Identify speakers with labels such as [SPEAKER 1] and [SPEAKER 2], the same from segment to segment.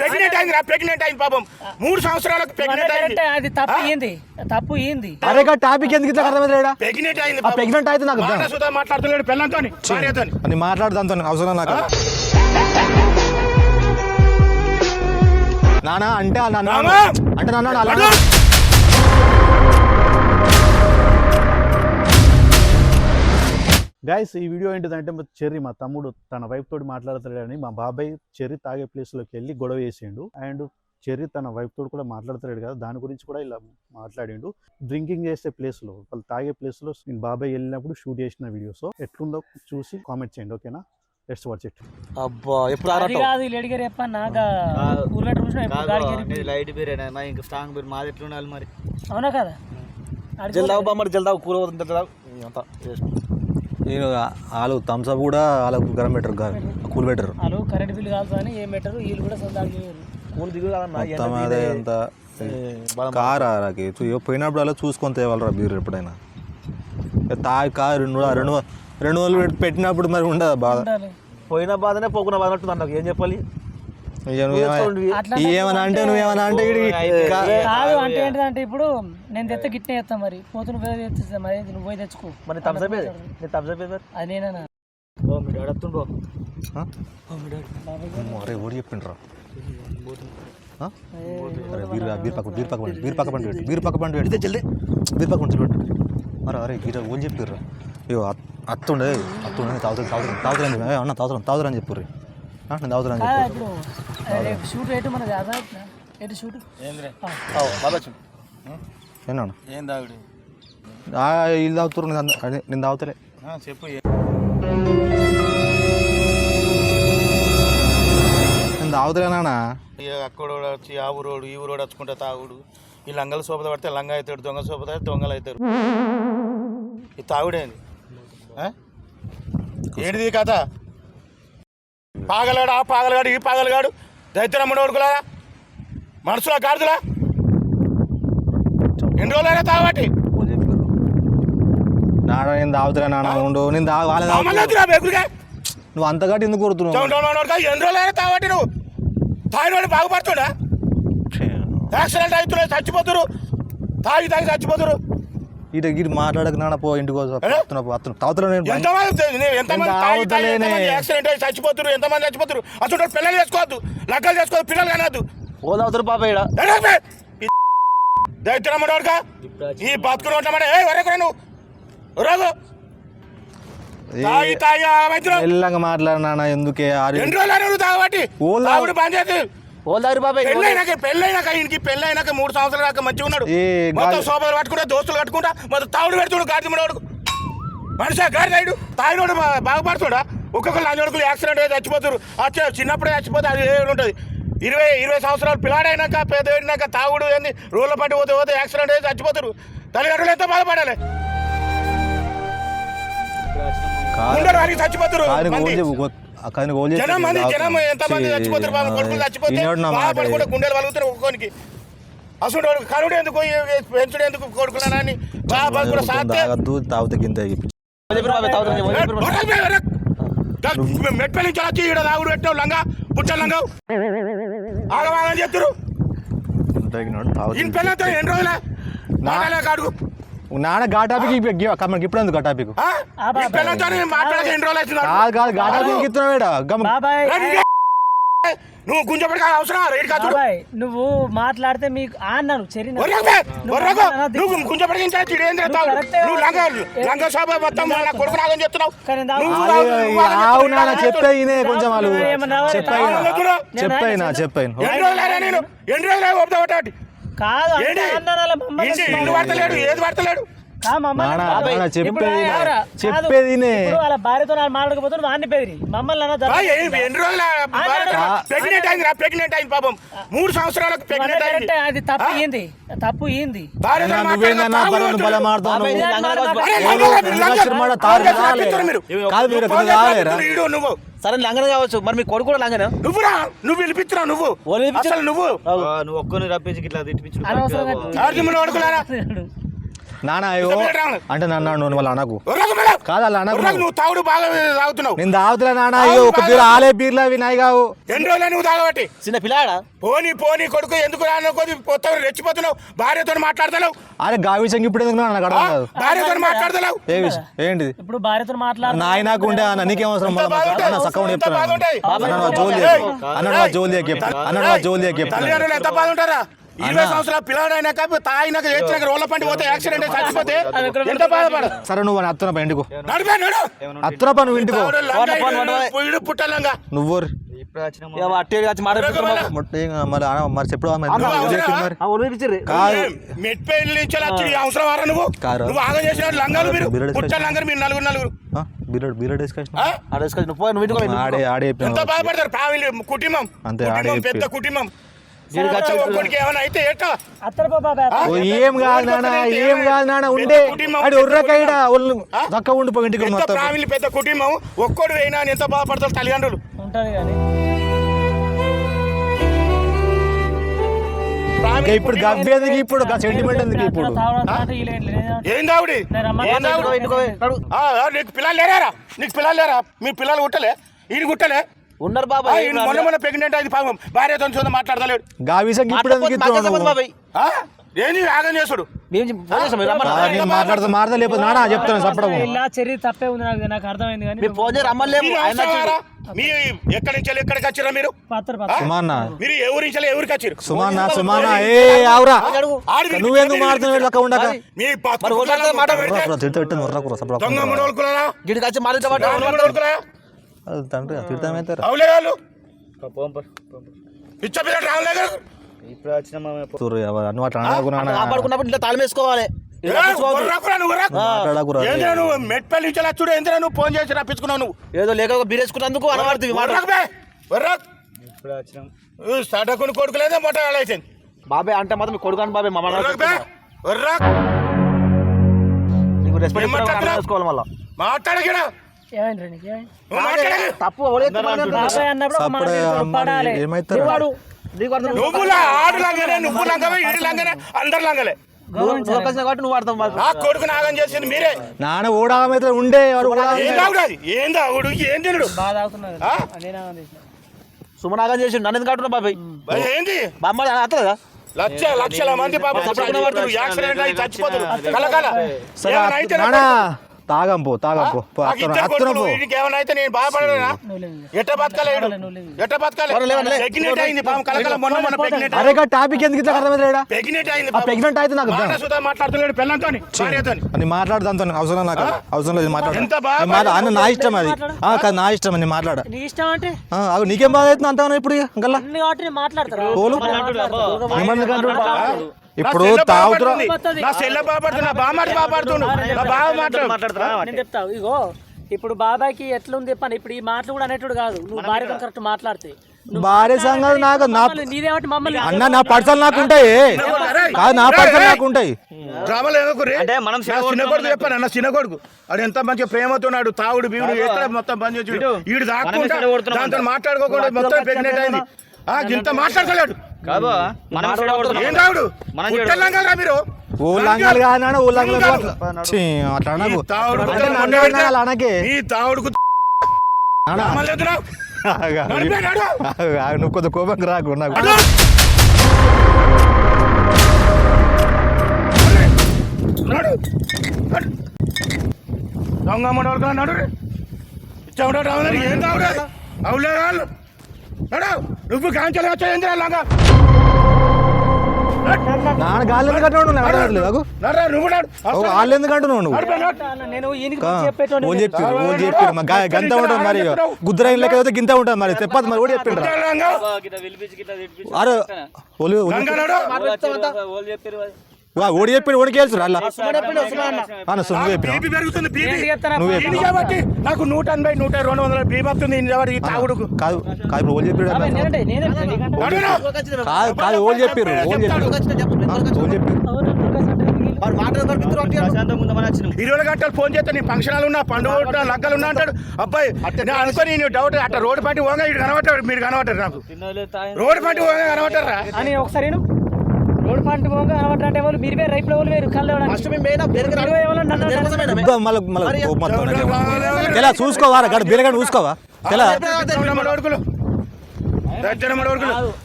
[SPEAKER 1] Pregnant అయింది నా pregnant అయింది పాపం. మూడు సంవత్సరాలకు ప్రెగ్నెంట్ అయింది.
[SPEAKER 2] అది తప్పు ఏంది తప్పు ఏంది
[SPEAKER 3] అరే గా టాపిక్ ఎందుకు ఇట్లా అర్థమైతే
[SPEAKER 1] ప్రెగ్నెంట్ అయింది
[SPEAKER 3] ఆ pregnant అయితే నాకు
[SPEAKER 1] మాట సుధా మాట్లాడుతున్నాడు పిల్లలతో భార్యతో
[SPEAKER 3] అని మాట్లాడు దాంతో అవసరం నాకు. నానా అంటే అలా అన్నాడు.
[SPEAKER 1] నానా!
[SPEAKER 3] అంటే నాన్న అలా
[SPEAKER 4] గైస్ ఈ వీడియో ఏంటిదంటే మా చెర్రీ మా తమ్ముడు తన వైఫ్ తోటి మాట్లాడతాడని మా బాబాయ్ చెర్రీ తాగే ప్లేస్లోకి వెళ్ళి గొడవ చేసిండు. అండ్ చెర్రీ తన వైఫ్ తోటి కూడా మాట్లాడతాడు కదా దాని గురించి కూడా ఇలా మాట్లాడిండు. డ్రింకింగ్ చేసే ప్లేస్లో వాళ్ళు తాగే ప్లేస్లో నేను బాబాయ్ వెళ్ళినప్పుడు షూట్ చేసిన వీడియోస్ ఎట్లుందో చూసి కామెంట్ చేయండి ఓకేనా లెట్స్ వాచ్ ఇట్
[SPEAKER 5] అబ్బా ఎప్పుడు
[SPEAKER 2] అది
[SPEAKER 5] ఆడటం
[SPEAKER 2] కాదు లేడిగారు చెప్పన్నా ఊర్లో చూసిన ఎప్పుడు
[SPEAKER 5] లైట్ బిర్యానీ అన్న ఇంకా స్ట్రాంగ్ బిర్యానీ మాది ఎట్లా ఉండాలి మరి?
[SPEAKER 2] అవునా కదా?
[SPEAKER 5] జల్దావు బామ్మడి జల్దావు కూర పోతుంది జల్దావు. అంతా
[SPEAKER 3] నేను వాళ్ళు థమ్స్అప్ కూడా వాళ్ళకు గరం పెట్టరు కూల్ పెట్టరు.
[SPEAKER 2] వాళ్ళు కరెంట్ బిల్లు కాల్చుకొని ఏం పెట్టరు వీళ్ళు కూడా
[SPEAKER 5] కూల్ దిగు
[SPEAKER 3] మొత్తం అదే అంత. కారా పోయినప్పుడు అలా చూసుకొని తేవాలరా బీర్ ఎప్పుడైనా. ఇక తాగి కా రెండు రెండు రెండు వందలు పెట్టి పెట్టినప్పుడు మరి ఉండదా బాధ.
[SPEAKER 5] పోయిన బాధనే పోకున్న బాధ అంటుంది అన్నకు. ఏం చెప్పాలి?
[SPEAKER 3] ఏమన్నా అంటే నువ్వేమన్నా అంటే ఈడికి కా-
[SPEAKER 2] కాదు అంటే ఇప్పుడు నేను తెత్త గిట్నే చేస్తా మరి. పోతు నువ్వు తెచ్చిస్తా మరి. నువ్వు పోయి తెచ్చుకో.
[SPEAKER 5] మరి థమ్స్అప్ ఏది నీ థమ్స్అప్ ఏది
[SPEAKER 2] అది నేనా?
[SPEAKER 5] ఓ మీ డాడీ
[SPEAKER 3] అరే ఓడి చెప్పిండ్రా? అరే బీర్ బీర్ పక్క బీర్ పక్క పండి బీర్ పక్క పండి పెట్టు బీర్ పక్క పండి పెడితే జల్దీ బీర్ పక్క పండి పెట్టు అరే అరే గీర ఓడి చెప్పిర్రా? అయ్యో అత్- అత్తుండే అత్తుండే తాగుతుంది తాగుతుంది చెప్పి అన్న తాగుతాను తాగుతారని చెప్పుర్రి. నేను తాగుతారని చెప్పు
[SPEAKER 2] ఇప్పుడు? రేపు షూట్ ఎటు మనది అదా ఎటు షూట్?
[SPEAKER 5] బాబా
[SPEAKER 3] ఏనా
[SPEAKER 5] ఏం తాగుడు?
[SPEAKER 3] వీళ్ళు తాగుతారు నేను తాగుతలే.
[SPEAKER 5] చెప్పు
[SPEAKER 3] నేను తాగుతలేనా
[SPEAKER 1] అక్కడ వచ్చి ఆ ఊరోడు ఈ ఊరోడు వచ్చుకుంటే తాగుడు. ఈ లంగల సోపద పడితే లంగ అవుతాడు దొంగ సోపద పడితే దొంగలు అవుతారు. ఈ తాగుడేంది? ఏంటిది కథ? పాగలగాడు ఆ పాగలగాడు ఈ పాగలగాడు. దైత్యరమ్మడు కొడుకులారా మనసులో గాడిదలా? ఎన్ని రోజులైనా తాగబట్టి.
[SPEAKER 3] నాన్న నేను తాగుతలే నాన్న ఉండు. నేను తాగు వాళ్ళే తాగుతున్నా.
[SPEAKER 1] బెగులుగా
[SPEAKER 3] నువ్వు అంతగాటి ఎందుకు కొడుతున్నావు?
[SPEAKER 1] ఎన్ని రోజులైనా తాగబట్టి నువ్వు తాగినోడు బాగుపడుతున్నా యాక్సిడెంట్ అవుతున్నాయి చచ్చిపోతురు తాగి తాగి చచ్చిపోతురు
[SPEAKER 3] ఇటు గిటు మాట్లాడక నాన్న పో ఇంటికి వస్తున్నా అతను తాగుతలే నేను
[SPEAKER 1] ఎంతమంది యాక్సిడెంట్ అయ్యి చచ్చిపోతురు ఎంతమంది చచ్చిపోతురు అసలు పిల్లలు చేసుకోవద్దు లగ్గలు చేసుకోవద్దు పిల్లలు కనద్దు.
[SPEAKER 5] తాగుతారు పాప ఇక్కడ
[SPEAKER 1] దైత్యరమ్మడోడుగా ఈ బతుకుని ఉంటామంటే ఏ వరకు నువ్వు? తాగి తాగి
[SPEAKER 3] మెల్లగా నాన్న ఎందుకే?
[SPEAKER 1] ఎన్ని రోజులు తాగబట్టి? పెళ్ళైనాక పెళ్ళైనాక మూడు సంవత్సరాల దాకా మంచిగా ఉన్నాడు. మొత్తం సోపలు కట్టుకుంటా దోస్తులు కట్టుకుంటా మొత్తం తాగుడు పెడుతుడు గాడి మనిషి గాడి తాయుడు తాగినోడు బాగుపడుతుడా ఒక్కొక్కరు లంజోడుకులు యాక్సిడెంట్ అయితే చచ్చిపోతారు వచ్చే చిన్నప్పుడే చచ్చిపోతే అది ఏడు ఉంటుంది ఇరవై ఇరవై సంవత్సరాలు పిల్లాడైనాక పెద్ద అయినాక తాగుడు ఏంది? రోడ్ల పట్టి పోతే పోతే యాక్సిడెంట్ అయితే చచ్చిపోతారు. తల్లిదండ్రులు ఎంతో బాధపడాలి?
[SPEAKER 3] కాదు-
[SPEAKER 1] ముందర వారికి చచ్చిపోతారు
[SPEAKER 3] కాదు
[SPEAKER 1] మంది.
[SPEAKER 3] గోల్ చెప్పు గో- ఆ కాదు గోల్ చెప్పు.
[SPEAKER 1] జనం మంది జనం. ఎంతమంది చచ్చిపోతారు బాబు? కొడుకులు చచ్చిపోతే బాధపడకుండా. గుండెలు వలుగుతారు ఒక్కొక్కనికి. అసలు వాడు కరుడు ఎందుకు ఈ పెంచుడు ఎందుకు కొడుకులని బాబా కూడా సాధ్యం
[SPEAKER 3] తాగద్దు తాగితే గింత
[SPEAKER 1] మెట్పల్లి నుంచి వచ్చి ఇక్కడ తాగుడు పెట్టావు లంగా. పుట్ట లంగా ఆగమాగం చెప్తారు
[SPEAKER 3] తాగినాడు తాగుతుంది.
[SPEAKER 1] ఈయన పిల్లలతో ఎన్ని రోజులే? మాట్లాడలేక అడుగు
[SPEAKER 3] నాన్న గా టాపిక్ ఇప్పుడు ఎందుకు గా టాపిక్? కాదు కాదు గా టాపిక్
[SPEAKER 1] నువ్వు గుంజపడికి అవసరం రేటు కాదు
[SPEAKER 2] నువ్వు మాట్లాడితే మీకు ఆ అన్నాను చెరి.
[SPEAKER 1] నువ్వు ఏంది
[SPEAKER 2] కరెక్టే
[SPEAKER 1] నువ్వు లంగా లంగా సభ మొత్తం నా కొడుకు నాగని చెప్తున్నావు.
[SPEAKER 3] చెప్పేయినే కొంచెం వాళ్ళు. చెప్పైనా చెప్పైనా
[SPEAKER 1] ఎన్ని రోజులైనా నేను ఎన్ని రోజులు
[SPEAKER 2] కాదు
[SPEAKER 1] ఇల్లు పడతలేడు ఏది పడతలేడు
[SPEAKER 3] చెప్పేది. చెప్పేది
[SPEAKER 2] వాళ్ళ భార్యతో నాన్న మాట్లాడకపోతే వాడిని బెదిరి మమ్మల్ని
[SPEAKER 1] ఎన్ని రోజులు ప్రెగ్నెంట్ అయింది నా ప్రెగ్నెంట్ అయింది పాపం. మూడు సంవత్సరాలకు ప్రెగ్నెంట్ అయింది.
[SPEAKER 2] అది తప్పు ఏంది తప్పు ఏంది
[SPEAKER 3] నువ్వు.
[SPEAKER 1] నువ్వు నువ్వు.
[SPEAKER 5] సరే లంగనే కావచ్చు. మరి మీ కొడుకు కూడా లంగనే
[SPEAKER 1] నువ్వురా నువ్వు పిలిపిస్తున్నావు నువ్వు.
[SPEAKER 5] పిలిపించారు?
[SPEAKER 1] అసలు నువ్వు.
[SPEAKER 5] నువ్వు ఒక్కని రప్పించి ఇట్లా తిట్టిపించు
[SPEAKER 3] నాన్న అయ్యో. అంటే నన్ను నువ్వు వాళ్ళ అనకు. కాదు అలా అనకు
[SPEAKER 1] నువ్వు తాగుడు బాగా తాగుతున్నావు.
[SPEAKER 3] నేను తాగుతున్నా నాన్న అయ్యో ఒక బీర్ ఆలే బీర్లు అవి నాయి కావు
[SPEAKER 1] ఎన్ని రోజులు నువ్వు తాగబట్టి?
[SPEAKER 5] చిన్న పిల్లాడా?
[SPEAKER 1] పోనీ పోనీ కొడుకు ఎందుకు రాను కొద్ది మొత్తం రెచ్చిపోతున్నావు భార్యతో మాట్లాడతలేవు.
[SPEAKER 3] అరే గావి విషయం ఇప్పుడు ఎందుకు నాకు కాదు.
[SPEAKER 1] భార్యతో మాట్లాడతలేవు.
[SPEAKER 3] ఏ విషయం? ఏంటిది?
[SPEAKER 2] ఇప్పుడు భార్యతో మాట్లాడు
[SPEAKER 3] నాయ నాకు ఉండే అన్న నీకేం అవసరం. అన్న. చెప్తాను అన్న నా జోలి. అన్న నా జోలి చెప్తాను అన్న జోలి చెప్తాను
[SPEAKER 1] తల్లిదండ్రులు ఎంత బాగుంటారా? ఇరవై సంవత్సరాల పిల్లడైనాక తాగినాక చేసినాక రోడ్ల పంటి పోతే యాక్సిడెంట్ అయి చచ్చిపోతే ఎంత బాధపడ
[SPEAKER 3] సరే నువ్వు అత్తన పా ఇంటికో
[SPEAKER 1] నడిపే నడు.
[SPEAKER 3] అత్తన పా నువ్వు ఇంటికో
[SPEAKER 5] పోను, పోను, పోను.
[SPEAKER 1] పుట్టలంగా.
[SPEAKER 3] నువ్వు మరి
[SPEAKER 1] నుంచి అవసరం వారా నువ్వు?
[SPEAKER 3] కారు.
[SPEAKER 1] నువ్వు ఆగం చేసిన లంగాలు మీరు.
[SPEAKER 3] బిర్రడి
[SPEAKER 1] పుట్ట లంగారు మీరు నలుగురు నలుగురు.
[SPEAKER 3] ఆ, బీరడ్ బీరడ్ డిస్కషన్
[SPEAKER 1] ఆ?
[SPEAKER 5] ఆడ తీసుకొచ్చి నువ్వు పోయి నువ్వు ఇంటికి పోయి.
[SPEAKER 3] ఆడే ఆడే
[SPEAKER 1] ఎంత
[SPEAKER 3] చెప్పిన
[SPEAKER 1] బాధపడతారు? ఫ్యామిలీ కుటుంబం.
[SPEAKER 3] అంతే, ఆడే.
[SPEAKER 1] పెద్ద కుటుంబం.
[SPEAKER 3] ఏం కాదు నాన్న ఏం కాదు నాన్న ఉండే. అది ఉర్రకైడా ఒళ్ళు చక్కగా ఉండిపో ఇంటికి మొత్తం
[SPEAKER 1] ఫ్యామిలీ పెద్ద కుటుంబం? ఒక్కడు వేయినా అని ఎంత బాధపడతారు తల్లిదండ్రులు?
[SPEAKER 2] ఉంటది కానీ.
[SPEAKER 3] ఇప్పుడు గబ్బి ఎందుకు ఇప్పుడు సెంటిమెంట్ ఎందుకు ఇప్పుడు?
[SPEAKER 1] ఏం దావుడి
[SPEAKER 2] నేను
[SPEAKER 1] నీకు పిల్లలు లేరారా నీకు పిల్లలు లేరా మీ పిల్లలు కుట్టలే ఈయన కుట్టలే
[SPEAKER 5] ఉన్నారు బాబాయ్
[SPEAKER 1] మొన్న మొన్న ప్రెగ్నెంట్ అయింది పాపం. భార్యతో చూద్దాం మాట్లాడతలేడు.
[SPEAKER 3] ఇప్పుడు?
[SPEAKER 5] బాబాయ్?
[SPEAKER 1] ఏంది చేసుడు?
[SPEAKER 3] మాట్లాడుతూ మాట్లాడతా లేకపోతే నానా చెప్తాను చెప్పడం
[SPEAKER 2] ఇలా చర్య తప్పే ఉంది నాకు నాకు అర్థమైంది కానీ
[SPEAKER 5] మేము ఫోన్ చేసి రమ్మలేము?
[SPEAKER 1] మీ ఎక్కడి నుంచి ఎక్కడికి వచ్చిరా మీరు?
[SPEAKER 2] పాత్ర పాత్ర.
[SPEAKER 3] సుమాన్న
[SPEAKER 1] మీరు ఎవరి నుంచి ఎవరికి వచ్చారు
[SPEAKER 3] సుమాన్న సుమాన్న ఏ ఆవురా. నువ్వెందుకు మారుతున్నావు? లెక్క ఉండక.
[SPEAKER 1] మీ ప-
[SPEAKER 5] మరి ఓట్లతో మాట
[SPEAKER 1] పెడితే
[SPEAKER 3] తిడతా తిట్టాను వర్రకు సపడ
[SPEAKER 1] దొంగ ముడవలుకున్నారా
[SPEAKER 5] గిడికి వచ్చి మాట్లాడతామంటే
[SPEAKER 1] ముడవలుకున్నారా
[SPEAKER 3] తండ్రి అన్ని వాటి
[SPEAKER 5] కాపాడుకున్నప్పుడు ఇంట్లో తాళం వేసుకోవాలి.
[SPEAKER 1] నువ్వు మెట్పల్లి ఏందిరా నువ్వు? ఫోన్ చేసి రప్పించుకున్నావు నువ్వు.
[SPEAKER 5] ఏదో లేక బీరేసుకున్నందుకు
[SPEAKER 1] ఈ సడకుని కొడుకులేదే మొట్ట వేళైతే
[SPEAKER 5] బాబాయ్ అంటే మాత్రం మీ కొడుకు అని బాబాయ్ నీకు రెస్పెక్ట్? చేసుకోవాలి మళ్ళీ
[SPEAKER 1] నువ్వు
[SPEAKER 5] తప్పు
[SPEAKER 2] అన్నప్పుడు వాడు.
[SPEAKER 1] ఆడు లంగనే అందరు లంగలే.
[SPEAKER 5] కాబట్టి అర్థం
[SPEAKER 1] కొడుకు నాగం చేసింది మీరే.
[SPEAKER 3] నాన్న ఉండే
[SPEAKER 1] ఏం తాగుడు ఏం తినడు.
[SPEAKER 5] సుమనాగం చేసి నన్ను ఎందుకు బాబాయ్?
[SPEAKER 1] ఏంది?
[SPEAKER 5] బామ్మ అత్త కదా
[SPEAKER 1] లక్ష లక్షల మంది పాప యాక్సిడెంట్ అయి చచ్చిపోతున్నారు కలకల. అయితే
[SPEAKER 3] తాగం పో తాగం పో. పో, అత్తన
[SPEAKER 1] అయితే నేను బాధపడలేనా?
[SPEAKER 2] నువ్వు లేవు.
[SPEAKER 1] ఎట్ట బతకలేడు
[SPEAKER 2] నువ్వు లేవు.
[SPEAKER 1] ఎట్ట బతకాలి?
[SPEAKER 5] ఎవరు లేవని లే.
[SPEAKER 1] ప్రెగ్నెంట్ అయింది పాపం కలకల మొన్న మొన్న ప్రెగ్నెంట్
[SPEAKER 3] అరే టాపిక్ ఎందుకు ఇట్లా
[SPEAKER 1] ప్రెగ్నెంట్ అయింది
[SPEAKER 3] ఆ ప్రెగ్నెంట్ అయితే నాకు
[SPEAKER 1] సుధా మాట్లాడుతున్నాడు పిల్లలతోని భార్యతోని.
[SPEAKER 3] అని అవసరం నాకు. అవసరం లేదు మాట్లాడు
[SPEAKER 1] ఎంత బాగా
[SPEAKER 3] అన్న నా ఇష్టం అది. ఆ, కాదు నా ఇష్టం నేను మాట్లాడ.
[SPEAKER 2] నీ ఇష్టం అంటే?
[SPEAKER 3] ఆ, అగో నీకేం బాధ అవుతుంది అంతా ఇప్పుడు
[SPEAKER 2] అన్ని కాబట్టి మాట్లాడతారు?
[SPEAKER 3] ఇప్పుడు
[SPEAKER 1] నా సెల్ల
[SPEAKER 3] తాగుతురా
[SPEAKER 1] బాధపడుతుంది. నా సెల్ల బాపడుతున్నా నా బామాటి బాపడుతుండు నా బాగా మాట్లాడు.
[SPEAKER 2] నేను చెప్తా. ఇగో ఇప్పుడు బాబాయ్కి ఎట్లుంది పని? ఇప్పుడు ఈ మాటలు కూడా అనేటుడు కాదు. నువ్వు భార్యతో కరెక్ట్ మాట్లాడితే.
[SPEAKER 3] భార్య సంగతి నాకు నా
[SPEAKER 2] మమ్మల్ని నీదేమంటే మమ్మల్ని
[SPEAKER 3] అన్న నా పర్సనల్ నాకు ఉంటాయి. కాదు నా పర్సనల్ నాకు ఉంటాయి.
[SPEAKER 1] డ్రామాలు ఏమో అంటే మనం చిన్న కొడుకు చెప్పాను అన్న చిన్న కొడుకు అది ఎంత మంచిగా ప్రేమతోన్నాడు తాగుడు బీవుడు ఎక్కడ మొత్తం బంద్ చేసి దాక్కుంటా దాంతో మాట్లాడుకోకుండా మొత్తం ప్రెగ్నెంట్ అయింది. ఆ ఇంత మాట్లాడలేడు ఏం తాగుడు
[SPEAKER 3] లంగాలు కాదు. అట్లా అనకు. అనకే. ఆగు, ఆగు, నువ్వు కొంచెం కోపం రాకు నాకు.
[SPEAKER 1] దొంగ మొడవలు నడు చెమట రావాలి ఏం తాగుడు అవులే వాళ్ళు నడు నువ్వు కాంచెలు వచ్చాయి లాగా?
[SPEAKER 3] నాన్న గాలి ఎందుకు అంటున్నావు? నువ్వు అడగట్లేదు ఆగు.
[SPEAKER 1] నడు నువ్వు నడు.
[SPEAKER 3] ఓ, వాళ్ళు ఎందుకు అంటున్నావు నువ్వు?
[SPEAKER 2] నేను
[SPEAKER 3] చెప్పారు ఓ చెప్పారు మా గా- గంత ఉంటుంది మరి గుద్దురైన లెక్క అయితే గింత ఉంటుంది మరి చెప్పదు మరి చెప్పిండ్రు?
[SPEAKER 1] పుట్టలంగా.
[SPEAKER 3] అరే
[SPEAKER 1] లంగా నడు.
[SPEAKER 3] ఓడి చెప్పి ఓడికి అలా? అన్న. సుమ్ము చెప్పిన? నువ్వే
[SPEAKER 1] కాబట్టి నాకు నూట ఎనభై నూట రెండు వందల బీపీ వస్తుంది కాబట్టి ఈ తాగుడుకు.
[SPEAKER 3] కాదు కాదు చెప్పాడు
[SPEAKER 2] నీకంటే.
[SPEAKER 1] నడురా.
[SPEAKER 3] కాదు కాదు ఓడి చెప్పారు ఓడి చెప్పారు ఓడి చెప్పారు
[SPEAKER 2] అవును, ప్రకాశ్ అంటే వీళ్ళు.
[SPEAKER 1] ఇరవై గంటలు ఫోన్ చేస్తే నీ ఫంక్షన్ హాల్ ఉన్నా పండుగ ఉన్నా లగ్గలు ఉన్నా అంటాడు. అబ్బాయి నేను అనుకొని నేను డౌట్ అట్ట రోడ్డు పంటి పోగా ఇటు కనబట్టాడు మీరు కనబట్టారు నాకు. రోడ్డు పంటి పోగా కనబట్టారా
[SPEAKER 2] అని ఒకసారి రోడ్ పంట పోగా ఎవరు మీరు వేరు కళ్ళు ఎవరు
[SPEAKER 3] తెలా చూసుకోవా? గడ బీరగడ చూసుకోవా?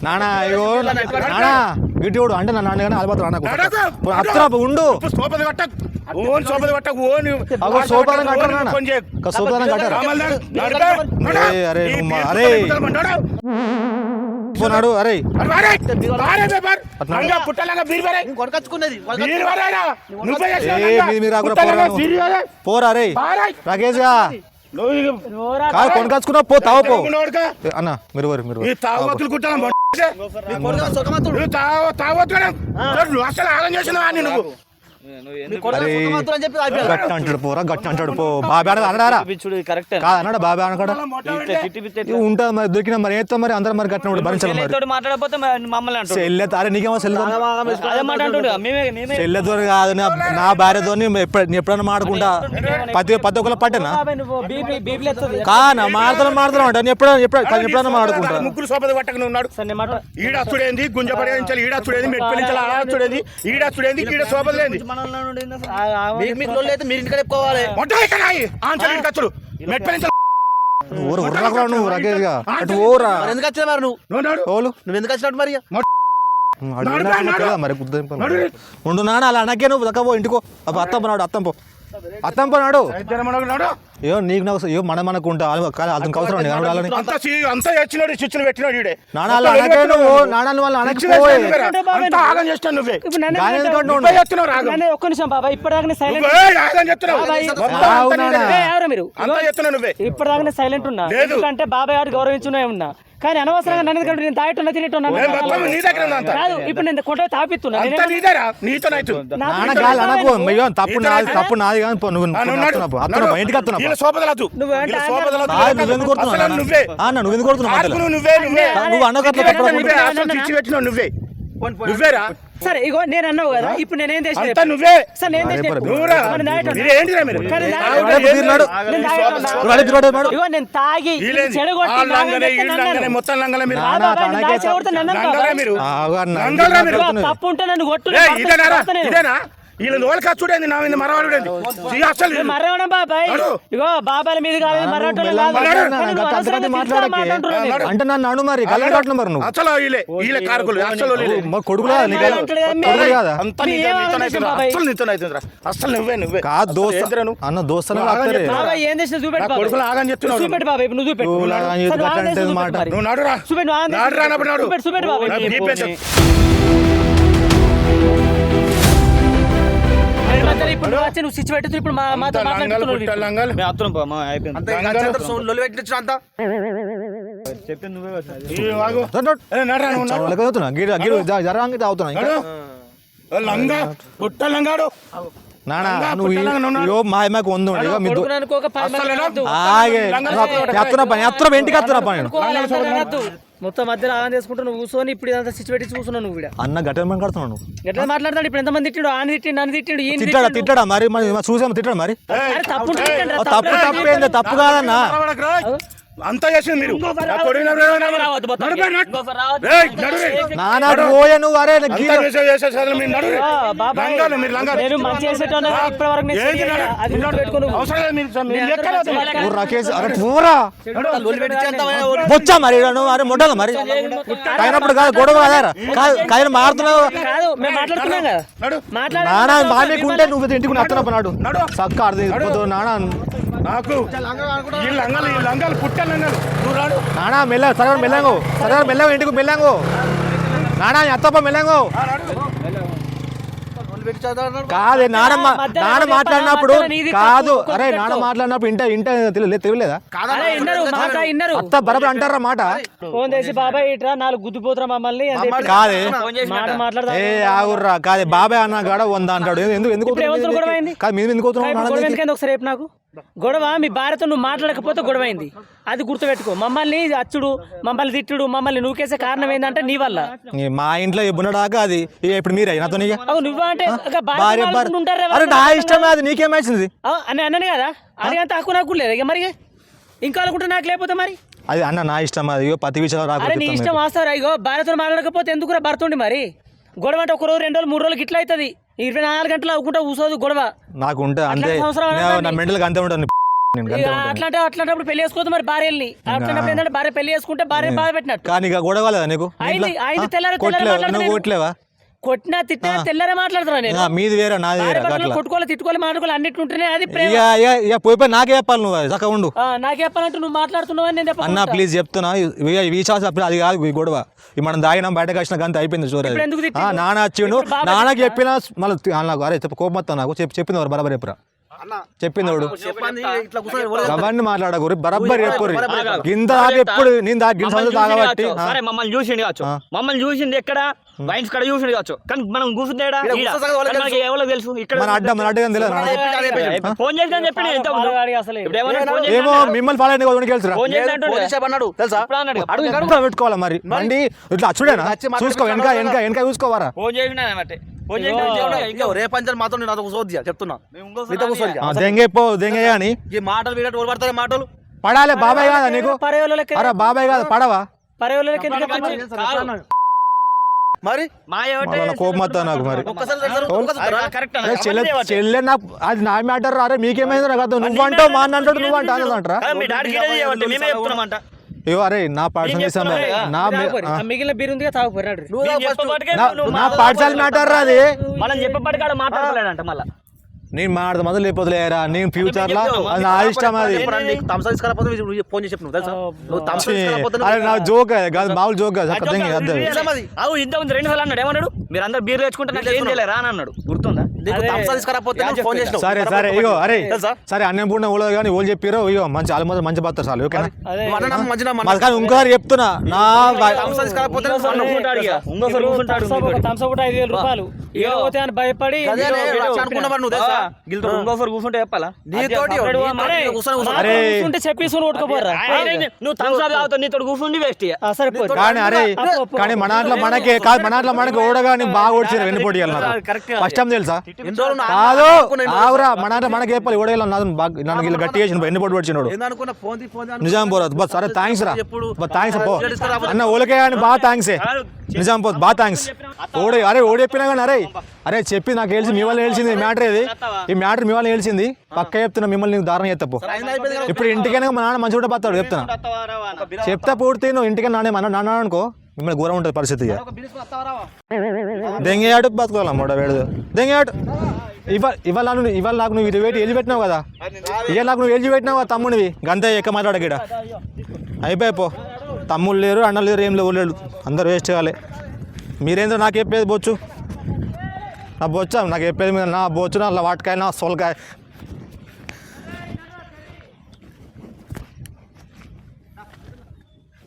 [SPEAKER 3] నానా అయ్యో నానా గిట్టి అంటే నా నాన్న కానీ అలబత్ర నాన్న అత్ర ఉండు.
[SPEAKER 1] ఓన్ సోపది కట్ట ఓన్
[SPEAKER 3] అగో సోపానం కట్టారు నాన్న. సోపానం కట్టారు? అరే, అరే. పోనాడు. అరే. పోరా
[SPEAKER 1] బీరు వారే.
[SPEAKER 3] పోరా రే.
[SPEAKER 1] వారే.
[SPEAKER 2] రాకేష్గా.
[SPEAKER 3] కాదు కొనకొచ్చుకున్నా పో తావు పో. అన్న మీరు మీరు
[SPEAKER 1] ఈ
[SPEAKER 3] వరు.
[SPEAKER 1] తాగుబోతులు కుట్టాలని
[SPEAKER 5] కొడుకు సుఖమంతుడు
[SPEAKER 1] నువ్వు తాగు తాగొద్దు నువ్వు అసలు ఆగం చేసినావా అని నువ్వు?
[SPEAKER 5] నీ కొడుకు
[SPEAKER 3] అరే.
[SPEAKER 5] సుఖమంతుడు అని చెప్పి ఆపేయాలి.
[SPEAKER 3] గట్టి అంటాడు పోరా గట్టి అంటాడు పో. బాబా అన్నదా అన్నారా
[SPEAKER 5] పిచ్చుడు కరెక్ట్
[SPEAKER 3] కాదు అన్నాడు బాబా అనకాడ?
[SPEAKER 5] తిట్టి పిచ్చి
[SPEAKER 3] ఉంటా మరి దొరికిన మరి ఏతో మరి అందరం మరి కట్టిన భరించాలి మరి.
[SPEAKER 6] తోటి మాట్లాడకపోతే మ- మమ్మల్ని
[SPEAKER 3] అరే నీకేమో కాదు నా భార్యతో ఎప్పుడైనా మాడుకుంటా? పది పది ఒకళ్ళ పట్టేనా? కానా మాడతాను మాడతాను అంటే. ఎప్పుడైనా ఎప్పుడు ఎప్పుడైనా మాడుకుంటా?
[SPEAKER 1] ముగ్గురు సోపది పట్టకనే ఉన్నాడు.
[SPEAKER 2] సార్ నేను మాట
[SPEAKER 1] ఈడచ్చుడేంది గుంజపడేంచాలి ఈడచ్చుడేంది మెట్పలించాలి ఆడచ్చుడేంది ఈడచ్చుడేంది ఈడ సోపదిలేంది
[SPEAKER 5] మీకు మీకు లోన్లు అయితే మీరు ఇంటికి చెప్పుకోవాలి.
[SPEAKER 1] మొట్ట ఇక్కడ ఆంచలు ఇంటికచ్చుడు మెట్పలించాలి
[SPEAKER 3] నువ్వు ఊరు ఉర్రాకురా నువ్వు రాకేష్గా అటు ఊరా.
[SPEAKER 5] మరి ఎందుకు వచ్చినా మరి? నువ్వు
[SPEAKER 1] నువ్వు నాడు.
[SPEAKER 3] ఓలు.
[SPEAKER 5] నువ్వు ఎందుకు వచ్చినట్టు మరి
[SPEAKER 1] నాడు, నాడు. నడు.
[SPEAKER 3] ఉండు నాన్న అలా అనకే నువ్వు దక్కపో ఇంటికో. అప్పుడు అత్తం పోనాడు అత్తం పో అత్తం పోనాడు
[SPEAKER 1] నాడు.
[SPEAKER 3] ఏయో నీకు నాకు ఏయో మన మనకు ఉంటా అతనికి అవసరం
[SPEAKER 1] అంతా చిచ్చులు పెట్టినాడు ఈడే.
[SPEAKER 3] అనకే నువ్వు. నాన్న వాళ్ళ అనకపోయి
[SPEAKER 1] అంతా ఆగం చేస్తాను నువ్వే? నువ్వే రాగం
[SPEAKER 2] ఒక్క నిమిషం బాబాయ్ ఇప్పటిదాకా సైలెంట్
[SPEAKER 1] నువ్వే ఆగం చెప్తున్నావు
[SPEAKER 2] బాబాయ్.
[SPEAKER 1] మొత్తం అంతా
[SPEAKER 3] అవునా?
[SPEAKER 1] నీదే.
[SPEAKER 2] ఎవరు మీరు
[SPEAKER 1] అంతా చెప్తున్నావు నువ్వే.
[SPEAKER 2] ఇప్పటిదాకా సైలెంట్ ఉన్నా.
[SPEAKER 1] లేదు.
[SPEAKER 2] ఎందుకంటే బాబాయ్ గారు గౌరవించునే ఉన్నా. కానీ అనవసరంగా నన్ను ఎందుకంటే నేను తాగట్టున్నా తినేట్టున్నా
[SPEAKER 1] నీ దగ్గర
[SPEAKER 2] కాదు ఇప్పుడు నేను కొట్ట తాపిస్తున్నా.
[SPEAKER 1] అంతా నీదేరా నీతో నైతు
[SPEAKER 3] నాన్న గాలి అనకు అయ్యో తప్పు నాది తప్పు నాది కానీ పో, నువ్వు అత్తను మా ఇంటికి
[SPEAKER 1] వీళ్ళ
[SPEAKER 2] నువ్వు
[SPEAKER 1] వీళ్ళ
[SPEAKER 3] ఎందుకు కొడుతున్నావు
[SPEAKER 1] అసలు
[SPEAKER 3] నాన్న?
[SPEAKER 1] నువ్వే.
[SPEAKER 3] ఆ, అన్న, నువ్వు ఎందుకు కొడుతున్నావు మధ్యలో?
[SPEAKER 1] నువ్వే నువ్వే.
[SPEAKER 3] నువ్వు అన్నకట్ల
[SPEAKER 1] పెట్టినావు నువ్వే. నువ్వేరా
[SPEAKER 2] సరే ఇగో నేను అన్నావు కదా ఇప్పుడు నేనేం
[SPEAKER 1] అంతా
[SPEAKER 2] చేసిన
[SPEAKER 1] నువ్వే.
[SPEAKER 2] సార్ నేను. ఇగో నేను తాగి తప్పు ఉంటే నన్ను కొట్టు
[SPEAKER 1] వీళ్ళ నోళ్ళకి చూడేది నా మీద మరవాడుడేంది? ఈ అసలు
[SPEAKER 2] మర్రవడం బాబాయ్. ఇగో బాబాయ్ మీద కాదు మరవటం.
[SPEAKER 3] అంటే నన్ను అను మరి కళ్ళ కట్టిన మరి నువ్వు?
[SPEAKER 1] అసలు వీళ్ళే వీళ్ళే కారకులు అసలు.
[SPEAKER 3] మా కొడుకు?
[SPEAKER 1] అసలు నీతోనే అవుతుందిరా. అసలు నువ్వే నువ్వే.
[SPEAKER 3] కాదు దోస్త? అన్న.
[SPEAKER 2] బాబాయ్ ఏం చేసిన చూపెట్టు
[SPEAKER 1] కొడుకులు ఆగని చెప్తున్నావు
[SPEAKER 2] చూపెట్టు బాబాయ్ నువ్వు చూపెట్టు.
[SPEAKER 3] నువ్వు
[SPEAKER 2] చూపెట్టు
[SPEAKER 1] నడురా.
[SPEAKER 2] చూపెట్టు నువ్వు ఆగం చేసి
[SPEAKER 1] నాడు రానప్పుడు నాడు.
[SPEAKER 2] చూపెట్టు చూపెట్టు బాబాయ్ మధ్యలో ఇప్పుడు నువ్వు వచ్చి నువ్వు స్విచ్ ఇప్పుడు మా మాతో మాట్లాడుతున్నావు
[SPEAKER 1] లంగా పుట్ట లంగాడు
[SPEAKER 3] నానా నువ్వు ఈ-
[SPEAKER 1] పుట్టలంగా నువ్వు
[SPEAKER 3] ఇగో మా అమ్మకి వందు అత్తున్నా పని ఇంటికి.
[SPEAKER 2] మొత్తం మధ్యలో ఆగం చేసుకుంటూ నువ్వు కూర్చొని ఇప్పుడు ఇదంతా నువ్వు కూడా
[SPEAKER 3] అన్న గట్ట పని కడుతున్నావు నువ్వు.
[SPEAKER 2] ఎట్లా మాట్లాడతాడు. ఇప్పుడు ఎంతమంది తిట్టిండు ఆయన తిట్టిండు నన్ను తిట్టిండు ఈయన
[SPEAKER 3] తిట్టాడా
[SPEAKER 2] తిట్టిండు.
[SPEAKER 3] తిట్టాడా మరి? మరి చూసాము తిట్టాడు మరి?
[SPEAKER 2] అరే తప్పు
[SPEAKER 3] తప్పు తప్పు ఏంది? తప్పు కాదన్నా.
[SPEAKER 1] అంతా చేసింది మీరు. చదువులు మీరు
[SPEAKER 3] అరే మొట్టలు మరి అయినప్పుడు కాదు గొడవ కాదారా కాదు కాదు మారుతున్నావు నానా మామీకు ఉంటే నువ్వు ఇంటికి అత్తనప్ప నాడు.
[SPEAKER 1] నడు.
[SPEAKER 3] చక్క అర్థం నానా
[SPEAKER 1] నాకు ఈ లంగాలు ఈ లంగాలు పుట్ట లంగాలు నువ్వు రాడు.
[SPEAKER 3] నానా మెల్ల సరే మెల్లంగో సరే మెల్లంగో ఇంటికి మెల్లంగో నానా అత్తప్ప మెల్లంగో కాదే నానమ్మ నాన్న మాట్లాడినప్పుడు కాదు. అరే నాన్న. మాట్లాడినప్పుడు ఇంట ఇంట తెలియలేదు? అత్త బరబర్ అంటారా మాట?
[SPEAKER 2] ఫోన్ చేసి బాబాయ్ ఇట్రా నాలుగు గుద్దుపోతురా మమ్మల్ని
[SPEAKER 3] కాదే.
[SPEAKER 2] మాట మాట్లాడదా.
[SPEAKER 3] ఏ ఆగుర్రా. కాదే బాబాయ్ అన్న కాడ వంద అంటాడు. ఎందుకు ఎందుకు? కాదు మీద ఎందుకు
[SPEAKER 2] ఒకసారి నాకు. గొడవ మీ భార్యతో నువ్వు మాట్లాడకపోతే గొడవ అయింది అది గుర్తుపెట్టుకో. మమ్మల్ని అచ్చుడు మమ్మల్ని తిట్టుడు మమ్మల్ని నూకేసే కారణం ఏంటంటే నీ వల్ల.
[SPEAKER 3] మా ఇంట్లో ఇబ్బున్నడాక అది. ఇప్పుడు మీరే
[SPEAKER 2] నువ్వా అంటే?
[SPEAKER 3] నా ఇష్టమే అది నీకేమైంది
[SPEAKER 2] అని అన్నాను కదా? అడిగంత హక్కు నాకు లేదు? ఇక మరి? ఇంకా అనుకుంటే నాకు లేకపోతే మరి?
[SPEAKER 3] అది అన్న నా ఇష్టం అది పతి విషయాలు
[SPEAKER 2] అరే నీ ఇష్టం వాస్తారు ఇగో భార్యతో మాట్లాడకపోతే ఎందుకురా భర్తుండి మరి? గొడవ అంటే ఒక రోజు రెండు రోజులు మూడు రోజులు ఇట్లా అవుతుంది. ఇరవై నాలుగు గంటలు అవ్వకుండా కూసోదు గొడవ.
[SPEAKER 3] నాకు ఉంటే అంతే. నా అంతే. ఉంటాను.
[SPEAKER 2] అట్లాంటి అట్లాంటప్పుడు పెళ్ళి చేసుకోవద్దు మరి భార్యల్ని. అట్లాంటప్పుడు ఏంటంటే భార్య పెళ్ళి చేసుకుంటే భార్య బాధ పెట్టినట్టు
[SPEAKER 3] కానీ గొడవ లేదా నీకు?
[SPEAKER 2] తెల్లారి- తెల్లారి
[SPEAKER 3] కొట్టలేవా?
[SPEAKER 2] కొట్టినా తిట్టినా తెల్లరే మాట్లాడుతున్నా నేను.
[SPEAKER 3] మీది వేరే నాది వేరే
[SPEAKER 2] కొట్టుకోవాలి తిట్టుకోవాలి మాట్లాడుకోవాలి అన్నిటి ఉంటేనే అది ప్రేమ.
[SPEAKER 3] ఇక ఇక ఇక పోయి పోయి నాకే చెప్పాలి నువ్వు చక్కగా ఉండు.
[SPEAKER 2] నాకు చెప్పాలంటే నువ్వు మాట్లాడుతున్నావు అని నేను
[SPEAKER 3] అన్న. ప్లీజ్ చెప్తున్నా ఇక ఈ శ్వాస అప్పుడు అది కాదు ఈ గొడవ. మనం దాగినాం బయటకు వచ్చిన గంత అయిపోయింది చూడ
[SPEAKER 2] ఇప్పుడు ఎందుకు తిట్టిండు?
[SPEAKER 3] నాన్న వచ్చిండు నాన్నకి. చెప్పిన మళ్ళీ అరే చెప్ప కోపం నాకు చెప్పి చెప్పింది వారు బరాబర్ చెప్పురా చెప్పింది వాడు అవన్నీ మాట్లాడకూరి గింత దాకా ఎప్పుడు నేను దాకా గింత తాగబట్టి.
[SPEAKER 6] సరే మమ్మల్ని చూసిండు కావచ్చు. మమ్మల్ని చూసింది ఎక్కడ? వైన్స్ కడ చూసిండు కావచ్చు. కానీ మనం కూర్చుంది ఏడా?
[SPEAKER 5] ఈడ
[SPEAKER 6] ఈడ.
[SPEAKER 5] కూర్చోసగా వాళ్ళకి
[SPEAKER 6] కానీ మనకి ఎవరికి తెలుసు? ఇక్కడ
[SPEAKER 3] మన అడ్డ మన అడ్డగా తెలియదు.
[SPEAKER 6] ఫోన్ చేసి చెప్పండి ఎంత
[SPEAKER 3] ఏమో మిమ్మల్ని ఫాలో అయిన
[SPEAKER 6] ఫోన్ చేసి
[SPEAKER 5] అన్నాడు తెలుసా. అడుగు ఇంకా
[SPEAKER 3] పెట్టుకోవాలా మరి? బండి ఇట్లా
[SPEAKER 5] మాట్లాడి
[SPEAKER 3] చూసుకో వెనక వెనక వెనక చూసుకోవారా
[SPEAKER 6] ఫోన్ చేసినా
[SPEAKER 5] రేపంచని మాత్రం నేను అదొక సోద్యా చెప్తున్నా. మీతో
[SPEAKER 3] దెంగే పో దెంగే అని?
[SPEAKER 5] ఈ మాటలు ఓడి పడతాయి మాటలు?
[SPEAKER 3] పడాలే బాబాయ్ కాదా నీకు? అరే బాబాయ్ కాదు పడవా?
[SPEAKER 5] మరి?
[SPEAKER 3] కోపం వస్తా నాకు మరి. చెల్లె నాకు అది నా మ్యాటర్ అరే మీకేమైంది నాకు నువ్వు అంటావు మా అన్న అంటాడు నువ్వు అంటా అంటారా అయ్యో అరే నా విషయం నా
[SPEAKER 2] మిగిలిన బీరు
[SPEAKER 3] మ్యాటర్ అది
[SPEAKER 6] మనం కాడ మళ్ళా.
[SPEAKER 3] నేను మాడదు మొదలు లేకపోతలేరా నేను
[SPEAKER 6] ఫ్యూచర్లో?
[SPEAKER 3] అది నా ఇష్టం అది.
[SPEAKER 5] ఫోన్ చేసి
[SPEAKER 3] అరే నా జోక్ కాదు మామూలు జోక్ కాదు అర్థం
[SPEAKER 6] ఇంత ముందు? రెండు సార్లు అన్నాడు ఏమన్నాడు? మీరు అందరు బీర్ తెచ్చుకుంటే నాకు ఏం చేయలేరా అని అన్నాడు గుర్తుందా?
[SPEAKER 3] సరే సరే ఇగో అరే సరే? అన్నం పూర్ణ ఊళ్ళో కానీ ఓళ్ళు చెప్పారు ఇగో మంచి మంది మంచి బతారు చాలు ఓకేనా? ఇంకోసారి చెప్తున్నా. నా
[SPEAKER 2] రూపాయలు
[SPEAKER 6] ఇగో.
[SPEAKER 2] పోతే అని భయపడి
[SPEAKER 6] ఇంకోసారి కూర్చుంటే చెప్పాలా నువ్వు తాగుతావు నీతో కూర్చుండి వేస్ట్
[SPEAKER 3] కానీ అరే. కానీ మన దాంట్లో మనకే కాదు మన దాంట్లో మనకి ఓడగాని బాగా ఓడిచారు వెన్నుపోటీ
[SPEAKER 6] కరెక్ట్
[SPEAKER 3] ఫస్ట్ టైం తెలుసా
[SPEAKER 5] ఎన్ని ఎన్ని
[SPEAKER 3] ఆవురా మన మనకి చెప్పాలి నాదు నన్ను గట్టి చేసిన పడిచినాడు. నిజాం పోరా బస్ సరే థ్యాంక్స్ రా. బస్ థ్యాంక్స్ పో. అన్న ఓలకే కానీ బాగా థ్యాంక్స్ నిజాం పో బాగా థ్యాంక్స్ ఓడి అరే ఓడి చెప్పినా కానీ అరే అరే చెప్పి నాకు తెలిసి మీ తెలిసింది ఈ మ్యాటర్ ఇది ఈ మ్యాటర్ మీ వాళ్ళు తెలిసింది? పక్క చెప్తున్నా మిమ్మల్ని నీకు దారుణం
[SPEAKER 5] కదా.
[SPEAKER 3] ఇప్పుడు ఇంటికైనా మా నాన్న మంచిగా పడతాడు చెప్తున్నా. చెప్తా పూర్తి నువ్వు ఇంటికి నానే మన నాన్న అనుకో. మిమ్మల్ని ఘోరం ఉంటుంది పరిస్థితి ఇక.
[SPEAKER 5] ఒక బిల్స్ వస్తావా రావా?
[SPEAKER 3] దెంగేయాడు బతుకోవాలా మూడ వేడు దెంగేయాడు ఇవాళ ఇవాళ నువ్వు ఇవాళ నాకు నువ్వు ఇది వెయిట్ ఎల్లి పెట్టినావు కదా? ఇవాళ నాకు నువ్వు ఎల్లి పెట్టినావు కదా తమ్ముడివి గంతే ఎక్క మాట్లాడగిడ అయిపోయి పో. తమ్ముళ్ళు లేరు అన్నలు లేరు ఏం లేవు లేడు అందరు వేస్ట్ చేయాలి మీరేందో నాకు చెప్పేది బొచ్చు. నా బొచ్చా నాకు చెప్పేది మీద నా బొచ్చు నా వాటకాయ నా సొలకాయ.